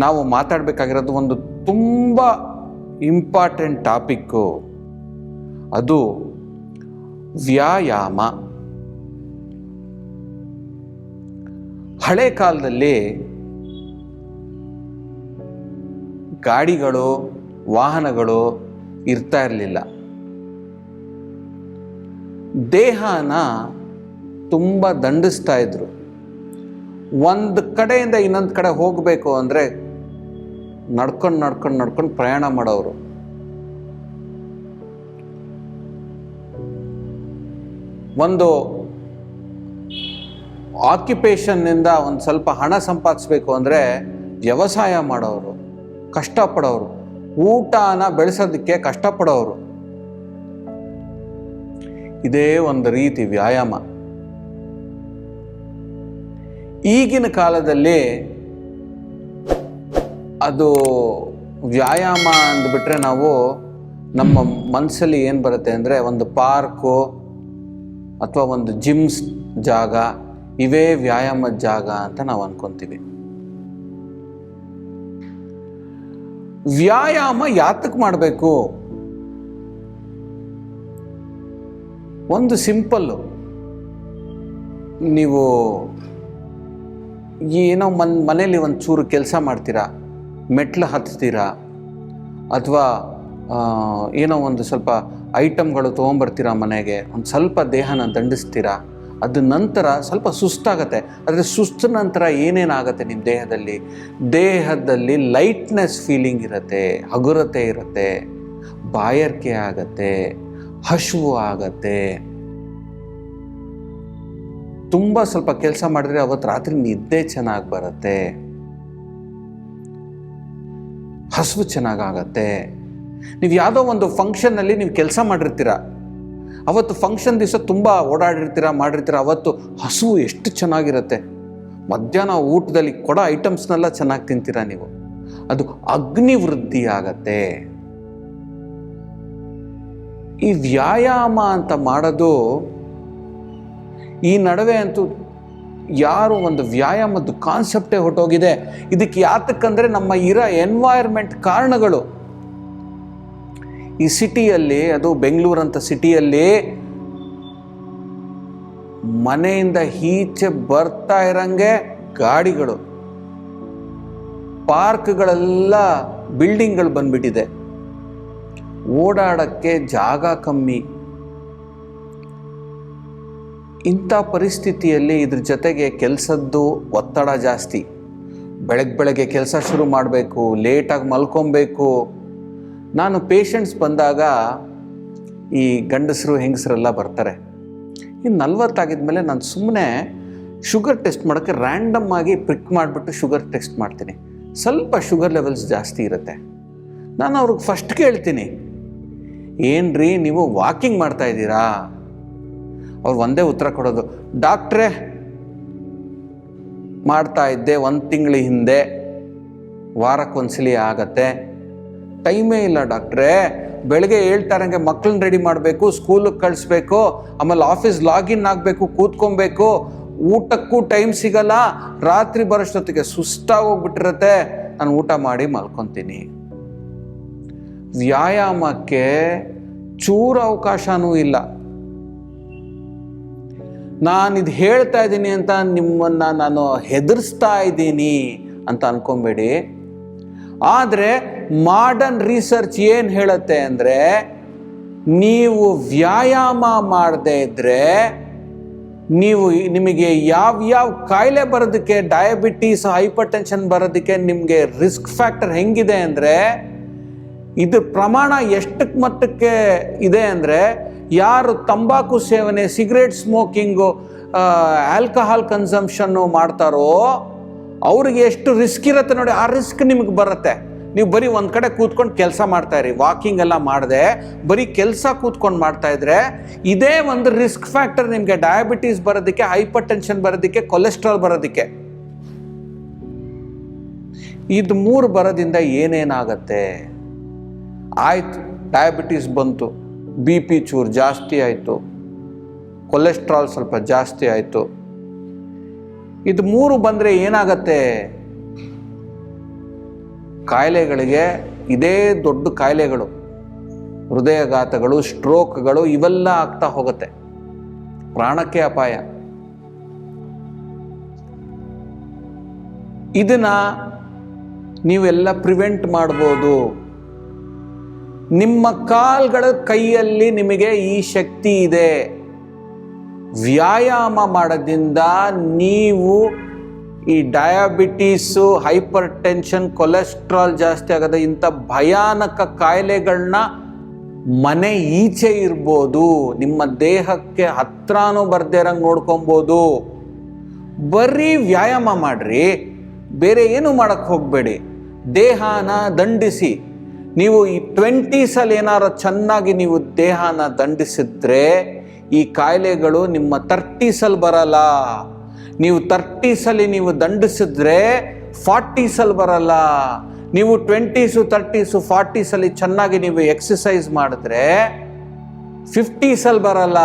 ನಾವು ಮಾತಾಡಬೇಕಾಗಿರೋದು ಒಂದು ತುಂಬ ಇಂಪಾರ್ಟೆಂಟ್ ಟಾಪಿಕ್ಕು ಅದು ವ್ಯಾಯಾಮ. ಹಳೆ ಕಾಲದಲ್ಲಿ ಗಾಡಿಗಳು, ವಾಹನಗಳು ಇರ್ತಾ ಇರಲಿಲ್ಲ. ದೇಹನ ತುಂಬ ದಂಡಿಸ್ತಾ ಇದ್ರು. ಒಂದು ಕಡೆಯಿಂದ ಇನ್ನೊಂದು ಕಡೆ ಹೋಗಬೇಕು ಅಂದರೆ ನಡ್ಕೊಂಡು ನಡ್ಕೊಂಡು ನಡ್ಕೊಂಡು ಪ್ರಯಾಣ ಮಾಡೋರು ಒಂದು ಆಕ್ಯುಪೇಷನ್ನಿಂದ ಒಂದು ಸ್ವಲ್ಪ ಹಣ ಸಂಪಾದಿಸ್ಬೇಕು ಅಂದರೆ ವ್ಯವಸಾಯ ಮಾಡೋರು ಕಷ್ಟಪಡೋರು ಊಟನ ಬೆಳೆಸೋದಕ್ಕೆ ಕಷ್ಟಪಡೋರು ಇದೇ ಒಂದು ರೀತಿ ವ್ಯಾಯಾಮ. ಈಗಿನ ಕಾಲದಲ್ಲಿ ಅದು ವ್ಯಾಯಾಮ ಅಂದ್ಬಿಟ್ರೆ ನಾವು ನಮ್ಮ ಮನಸ್ಸಲ್ಲಿ ಏನು ಬರುತ್ತೆ ಅಂದರೆ ಒಂದು ಪಾರ್ಕು ಅಥವಾ ಒಂದು ಜಿಮ್ಸ್ ಜಾಗ ಇವೇ ವ್ಯಾಯಾಮದ ಜಾಗ ಅಂತ ನಾವು ಅನ್ಕೊತೀವಿ. ವ್ಯಾಯಾಮ ಯಾತಕ್ಕೆ ಮಾಡಬೇಕು? ಒಂದು ಸಿಂಪಲ್ಲು ನೀವು ಏನೋ ಮನ್ ಮನೇಲಿ ಒಂದು ಚೂರು ಕೆಲಸ ಮಾಡ್ತೀರಾ? ಮೆಟ್ಲು ಹತ್ತೀರಾ? ಅಥವಾ ಏನೋ ಒಂದು ಸ್ವಲ್ಪ ಐಟಮ್ಗಳು ತೊಗೊಂಬರ್ತೀರಾ ಮನೆಗೆ? ಒಂದು ಸ್ವಲ್ಪ ದೇಹನ ದಂಡಿಸ್ತೀರಾ? ಅದು ನಂತರ ಸ್ವಲ್ಪ ಸುಸ್ತಾಗತ್ತೆ. ಆದರೆ ಸುಸ್ತು ನಂತರ ಏನೇನಾಗುತ್ತೆ ನಿಮ್ಮ ದೇಹದಲ್ಲಿ? ದೇಹದಲ್ಲಿ ಲೈಟ್ನೆಸ್ ಫೀಲಿಂಗ್ ಇರುತ್ತೆ, ಹಗುರತೆ ಇರುತ್ತೆ, ಬಾಯರ್ಕೆ ಆಗತ್ತೆ, ಹಶುವು ಆಗತ್ತೆ. ತುಂಬ ಸ್ವಲ್ಪ ಕೆಲಸ ಮಾಡಿದ್ರೆ ಅವತ್ತು ರಾತ್ರಿ ನಿದ್ದೆ ಚೆನ್ನಾಗಿ ಬರುತ್ತೆ. ಹಸುವು ಚೆನ್ನಾಗಾಗತ್ತೆ. ನೀವು ಯಾವುದೋ ಒಂದು ಫಂಕ್ಷನ್ನಲ್ಲಿ ನೀವು ಕೆಲಸ ಮಾಡಿರ್ತೀರ. ಅವತ್ತು ಫಂಕ್ಷನ್ ದಿವಸ ತುಂಬ ಓಡಾಡಿರ್ತೀರ, ಮಾಡಿರ್ತೀರ, ಅವತ್ತು ಹಸುವು ಎಷ್ಟು ಚೆನ್ನಾಗಿರುತ್ತೆ. ಮಧ್ಯಾಹ್ನ ಊಟದಲ್ಲಿ ಕೊಡೋ ಐಟಮ್ಸ್ನೆಲ್ಲ ಚೆನ್ನಾಗಿ ತಿಂತೀರ ನೀವು. ಅದು ಅಗ್ನಿ ವೃದ್ಧಿ ಆಗತ್ತೆ. ಈ ವ್ಯಾಯಾಮ ಅಂತ ಮಾಡೋದು ಈ ನಡುವೆ ಅಂತೂ ಯಾರು ಒಂದು ವ್ಯಾಯಾಮದ ಕಾನ್ಸೆಪ್ಟೇ ಹೊಟ್ಟೋಗಿದೆ ಇದಕ್ಕೆ ಯಾತಕ್ಕಂದ್ರೆ ನಮ್ಮ ಇರೋ ಎನ್ವೈರ್ಮೆಂಟ್ ಕಾರಣಗಳು. ಈ ಸಿಟಿಯಲ್ಲಿ ಅದು ಬೆಂಗಳೂರು ಅಂತ ಸಿಟಿಯಲ್ಲಿ ಮನೆಯಿಂದ ಈಚೆ ಬರ್ತಾ ಇರಂಗೆ ಗಾಡಿಗಳು. ಪಾರ್ಕ್ಗಳೆಲ್ಲ ಬಿಲ್ಡಿಂಗ್ಗಳು ಬಂದ್ಬಿಟ್ಟಿದೆ. ಓಡಾಡಕ್ಕೆ ಜಾಗ ಕಮ್ಮಿ. ಇಂಥ ಪರಿಸ್ಥಿತಿಯಲ್ಲಿ ಇದ್ರ ಜೊತೆಗೆ ಕೆಲಸದ್ದು ಒತ್ತಡ ಜಾಸ್ತಿ. ಬೆಳಗ್ಗೆ ಬೆಳಗ್ಗೆ ಕೆಲಸ ಶುರು ಮಾಡಬೇಕು, ಲೇಟಾಗಿ ಮಲ್ಕೊಬೇಕು. ನಾನು ಪೇಷಂಟ್ಸ್ ಬಂದಾಗ ಈ ಗಂಡಸರು, ಹೆಂಗಸರೆಲ್ಲ ಬರ್ತಾರೆ. ಇನ್ನು ನಲ್ವತ್ತಾಗಿದ್ಮೇಲೆ ನಾನು ಸುಮ್ಮನೆ ಶುಗರ್ ಟೆಸ್ಟ್ ಮಾಡೋಕ್ಕೆ ರ್ಯಾಂಡಮ್ ಆಗಿ ಪ್ರಿಕ್ ಮಾಡಿಬಿಟ್ಟು ಶುಗರ್ ಟೆಸ್ಟ್ ಮಾಡ್ತೀನಿ. ಸ್ವಲ್ಪ ಶುಗರ್ ಲೆವೆಲ್ಸ್ ಜಾಸ್ತಿ ಇರುತ್ತೆ. ನಾನು ಅವ್ರಿಗೆ ಫಸ್ಟ್ ಕೇಳ್ತೀನಿ, ಏನ್ರಿ ನೀವು ವಾಕಿಂಗ್ ಮಾಡ್ತಾ ಇದ್ದೀರಾ? ಅವ್ರು ಒಂದೇ ಉತ್ತರ ಕೊಡೋದು, ಡಾಕ್ಟ್ರೇ, ಮಾಡ್ತಾ ಇದ್ದೆ ಒಂದು ತಿಂಗಳ ಹಿಂದೆ. ವಾರಕ್ಕೊಂದ್ಸಲಿ ಆಗತ್ತೆ. ಟೈಮೇ ಇಲ್ಲ ಡಾಕ್ಟ್ರೇ. ಬೆಳಗ್ಗೆ ಹೇಳ್ತಾರಂಗೆ ಮಕ್ಕಳನ್ನ ರೆಡಿ ಮಾಡಬೇಕು, ಸ್ಕೂಲಿಗೆ ಕಳಿಸ್ಬೇಕು, ಆಮೇಲೆ ಆಫೀಸ್ ಲಾಗಿನ್ ಆಗಬೇಕು, ಕೂತ್ಕೊಬೇಕು. ಊಟಕ್ಕೂ ಟೈಮ್ ಸಿಗಲ್ಲ. ರಾತ್ರಿ ಬರೋಷ್ಟೊತ್ತಿಗೆ ಸುಸ್ತಾಗಿ ಹೋಗ್ಬಿಟ್ಟಿರತ್ತೆ. ನಾನು ಊಟ ಮಾಡಿ ಮಲ್ಕೊತೀನಿ. ವ್ಯಾಯಾಮಕ್ಕೆ ಚೂರು ಅವಕಾಶನೂ ಇಲ್ಲ. ನಾನು ಇದು ಹೇಳ್ತಾ ಇದ್ದೀನಿ ಅಂತ ನಿಮ್ಮನ್ನು ನಾನು ಹೆದರ್ಸ್ತಾ ಇದ್ದೀನಿ ಅಂತ ಅನ್ಕೊಂಬೇಡಿ. ಆದರೆ ಮಾಡರ್ನ್ ರಿಸರ್ಚ್ ಏನು ಹೇಳುತ್ತೆ ಅಂದರೆ ನೀವು ವ್ಯಾಯಾಮ ಮಾಡದೇ ಇದ್ದರೆ ನೀವು ನಿಮಗೆ ಯಾವ ಯಾವ ಕಾಯಿಲೆ ಬರೋದಕ್ಕೆ ಡಯಾಬಿಟೀಸ್ ಹೈಪರ್ ಟೆನ್ಷನ್ ಬರೋದಕ್ಕೆ ನಿಮಗೆ ರಿಸ್ಕ್ ಫ್ಯಾಕ್ಟರ್ ಹೆಂಗಿದೆ ಅಂದರೆ, ಇದು ಪ್ರಮಾಣ ಎಷ್ಟಕ್ಕೆ ಮಟ್ಟಕ್ಕೆ ಇದೆ ಅಂದರೆ ಯಾರು ತಂಬಾಕು ಸೇವನೆ ಸಿಗರೇಟ್ ಸ್ಮೋಕಿಂಗು ಆಲ್ಕಹಾಲ್ ಕನ್ಸಂಪ್ಷನ್ನು ಮಾಡ್ತಾರೋ, ಅವ್ರಿಗೆ ಎಷ್ಟು ರಿಸ್ಕ್ ಇರುತ್ತೆ ನೋಡಿ, ಆ ರಿಸ್ಕ್ ನಿಮಗೆ ಬರುತ್ತೆ. ನೀವು ಬರೀ ಒಂದು ಕಡೆ ಕೂತ್ಕೊಂಡು ಕೆಲಸ ಮಾಡ್ತಾ ಇರಿ ವಾಕಿಂಗ್ ಎಲ್ಲ ಮಾಡದೆ, ಬರೀ ಕೆಲಸ ಕೂತ್ಕೊಂಡು ಮಾಡ್ತಾ ಇದ್ರೆ, ಇದೇ ಒಂದು ರಿಸ್ಕ್ ಫ್ಯಾಕ್ಟರ್ ನಿಮಗೆ ಡಯಾಬಿಟೀಸ್ ಬರೋದಕ್ಕೆ ಹೈಪರ್ ಟೆನ್ಷನ್ ಬರೋದಕ್ಕೆ ಕೊಲೆಸ್ಟ್ರಾಲ್ ಬರೋದಕ್ಕೆ. ಇದು ಮೂರು ಬರೋದಿಂದ ಏನೇನಾಗತ್ತೆ? ಆಯ್ತು ಡಯಾಬಿಟೀಸ್ ಬಂತು. ಬಿ ಪಿ ಚೂರು ಜಾಸ್ತಿ ಆಯಿತು. ಕೊಲೆಸ್ಟ್ರಾಲ್ ಸ್ವಲ್ಪ ಜಾಸ್ತಿ ಆಯಿತು. ಇದು ಮೂರು ಬಂದರೆ ಏನಾಗತ್ತೆ? ಕಾಯಿಲೆಗಳಿಗೆ ಇದೇ ದೊಡ್ಡ ಕಾಯಿಲೆಗಳು. ಹೃದಯಘಾತಗಳು, ಸ್ಟ್ರೋಕ್ಗಳು ಇವೆಲ್ಲ ಆಗ್ತಾ ಹೋಗುತ್ತೆ. ಪ್ರಾಣಕ್ಕೆ ಅಪಾಯ. ಇದನ್ನ ನೀವೆಲ್ಲ ಪ್ರಿವೆಂಟ್ ಮಾಡ್ಬೋದು. ನಿಮ್ಮ ಕಾಲ್ಗಳ ಕೈಯಲ್ಲಿ ನಿಮಗೆ ಈ ಶಕ್ತಿ ಇದೆ. ವ್ಯಾಯಾಮ ಮಾಡೋದ್ರಿಂದ ನೀವು ಈ ಡಯಾಬಿಟೀಸು ಹೈಪರ್ ಟೆನ್ಷನ್ ಕೊಲೆಸ್ಟ್ರಾಲ್ ಜಾಸ್ತಿ ಆಗದ ಇಂಥ ಭಯಾನಕ ಕಾಯಿಲೆಗಳನ್ನ ಮನೆ ಈಚೆ ಇರ್ಬೋದು. ನಿಮ್ಮ ದೇಹಕ್ಕೆ ಹತ್ರನೂ ಬರ್ದೇ ಇರಂಗೆ ನೋಡ್ಕೊಬೋದು. ಬರೀ ವ್ಯಾಯಾಮ ಮಾಡ್ರಿ, ಬೇರೆ ಏನು ಮಾಡಕ್ಕೆ ಹೋಗಬೇಡಿ. ದೇಹನ ದಂಡಿಸಿ. ನೀವು ಈ ಟ್ವೆಂಟೀಸಲ್ಲಿ ಏನಾರು ಚೆನ್ನಾಗಿ ನೀವು ದೇಹನ ದಂಡಿಸಿದ್ರೆ ಈ ಕಾಯಿಲೆಗಳು ನಿಮ್ಮ ತರ್ಟೀಸಲ್ಲಿ ಬರಲ್ಲ. ನೀವು ತರ್ಟೀಸಲ್ಲಿ ನೀವು ದಂಡಿಸಿದ್ರೆ ಫಾರ್ಟೀಸಲ್ಲಿ ಬರಲ್ಲ. ನೀವು ಟ್ವೆಂಟೀಸು, ತರ್ಟೀಸು, ಫಾರ್ಟೀಸಲ್ಲಿ ಚೆನ್ನಾಗಿ ನೀವು ಎಕ್ಸಸೈಸ್ ಮಾಡಿದ್ರೆ ಫಿಫ್ಟೀಸಲ್ಲಿ ಬರಲ್ಲ.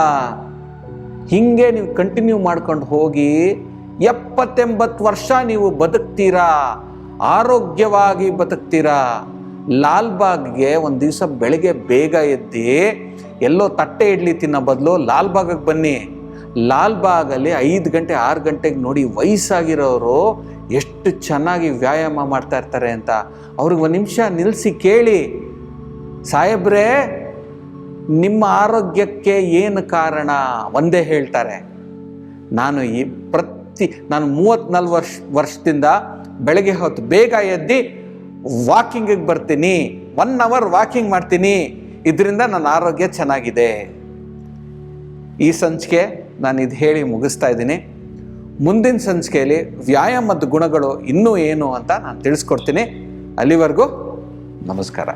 ಹಿಂಗೆ ನೀವು ಕಂಟಿನ್ಯೂ ಮಾಡ್ಕೊಂಡು ಹೋಗಿ ಎಪ್ಪತ್ತೆಂಬತ್ತು ವರ್ಷ ನೀವು ಬದುಕ್ತೀರಾ. ಆರೋಗ್ಯವಾಗಿ ಬದುಕ್ತೀರಾ. ಲಾಲ್ಬಾಗ್ಗೆ ಒಂದು ದಿವಸ ಬೆಳಗ್ಗೆ ಬೇಗ ಎದ್ದು, ಎಲ್ಲೋ ತಟ್ಟೆ ಇಡ್ಲಿ ತಿನ್ನೋ ಬದಲು ಲಾಲ್ಬಾಗಕ್ಕೆ ಬನ್ನಿ. ಲಾಲ್ಬಾಗಲ್ಲಿ ಐದು ಗಂಟೆ, ಆರು ಗಂಟೆಗೆ ನೋಡಿ ವಯಸ್ಸಾಗಿರೋರು ಎಷ್ಟು ಚೆನ್ನಾಗಿ ವ್ಯಾಯಾಮ ಮಾಡ್ತಾ ಇರ್ತಾರೆ ಅಂತ. ಅವ್ರಿಗೆ ಒಂದು ನಿಮಿಷ ನಿಲ್ಲಿಸಿ ಕೇಳಿ. ಸಾಹೇಬ್ರೇ, ನಿಮ್ಮ ಆರೋಗ್ಯಕ್ಕೆ ಏನು ಕಾರಣ? ಒಂದೇ ಹೇಳ್ತಾರೆ. ನಾನು ಈ ಪ್ರತಿ, ನಾನು ಮೂವತ್ತ್ನಾಲ್ಕು ವರ್ಷ, ವರ್ಷದಿಂದ ಬೆಳಗ್ಗೆ ಹೊತ್ತು ಬೇಗ ಎದ್ದು ವಾಕಿಂಗಿಗೆ ಬರ್ತೀನಿ. ಒನ್ ಅವರ್ ವಾಕಿಂಗ್ ಮಾಡ್ತೀನಿ. ಇದರಿಂದ ನನ್ನ ಆರೋಗ್ಯ ಚೆನ್ನಾಗಿದೆ. ಈ ಸಂಚಿಕೆ ನಾನು ಇದು ಹೇಳಿ ಮುಗಿಸ್ತಾ ಇದ್ದೀನಿ. ಮುಂದಿನ ಸಂಚಿಕೆಯಲ್ಲಿ ವ್ಯಾಯಾಮದ ಗುಣಗಳು ಇನ್ನೂ ಏನು ಅಂತ ನಾನು ತಿಳಿಸ್ಕೊಡ್ತೀನಿ. ಅಲ್ಲಿವರೆಗೂ ನಮಸ್ಕಾರ.